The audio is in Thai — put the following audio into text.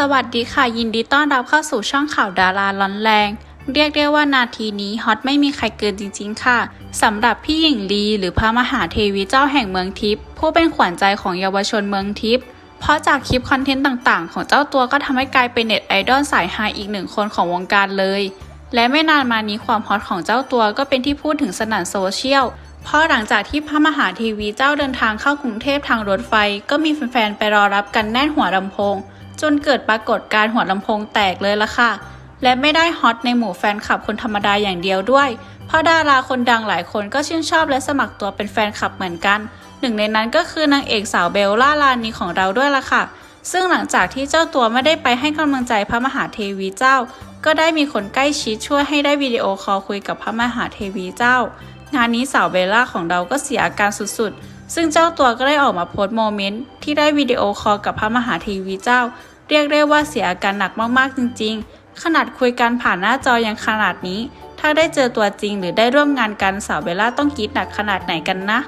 สวัสดีค่ะ ยินดีต้อนรับเข้าสู่ช่องข่าวดาราร้อนแรง เรียกได้ว่านาทีนี้ฮอตไม่มีใครเกินจริงๆ ค่ะสำหรับพี่หญิงลีหรือพระมหาเทวีเจ้าแห่งเมืองทิพย์ผู้เป็นขวัญใจของเยาวชนเมืองทิพย์เพราะจากคลิปคอนเทนต์ต่างๆ ของเจ้าตัวก็ทำให้กลายเป็นเน็ตไอดอลสายฮาอีกหนึ่งคนของวงการเลย และไม่นานมานี้ความฮอตของเจ้าตัวก็เป็นที่พูดถึงสนั่นโซเชียลเพราะหลังจากที่พระมหาเทวีเจ้าเดินทางเข้ากรุงเทพทางรถไฟ ก็มีแฟนๆไปรอรับกันแน่นหัวลำโพง จนเกิดปรากฏการหัวลำโพงแตกเลยละค่ะ และไม่ได้ฮอตในหมู่แฟนคลับคนธรรมดาอย่างเดียวด้วย เพราะดาราคนดังหลายคนก็ชื่นชอบและสมัครตัวเป็นแฟนคลับเหมือนกัน หนึ่งในนั้นก็คือนางเอกสาวเบลล่าลานีของเราด้วยละค่ะ ซึ่งหลังจากที่เจ้าตัวไม่ได้ไปให้กำลังใจพระมหาเทวีเจ้า ก็ได้มีคนใกล้ชิดช่วยให้ได้วิดีโอคอลคุยกับพระมหาเทวีเจ้า งานนี้สาวเบลล่าของเราก็เสียอาการสุดๆ ซึ่งเจ้าตัวก็ได้ออกมาโพสต์โมเมนต์ที่ได้วิดีโอคอลกับพระมหาเทวีเจ้า เรียกได้ว่าเสียอาการหนักมากๆจริง ๆ ขนาดคุยกันผ่านหน้าจอยังขนาดนี้ ถ้าได้เจอตัวจริงหรือได้ร่วมงานกันสาวเบลล่าต้องกรีดหนักขนาดไหนกันนะ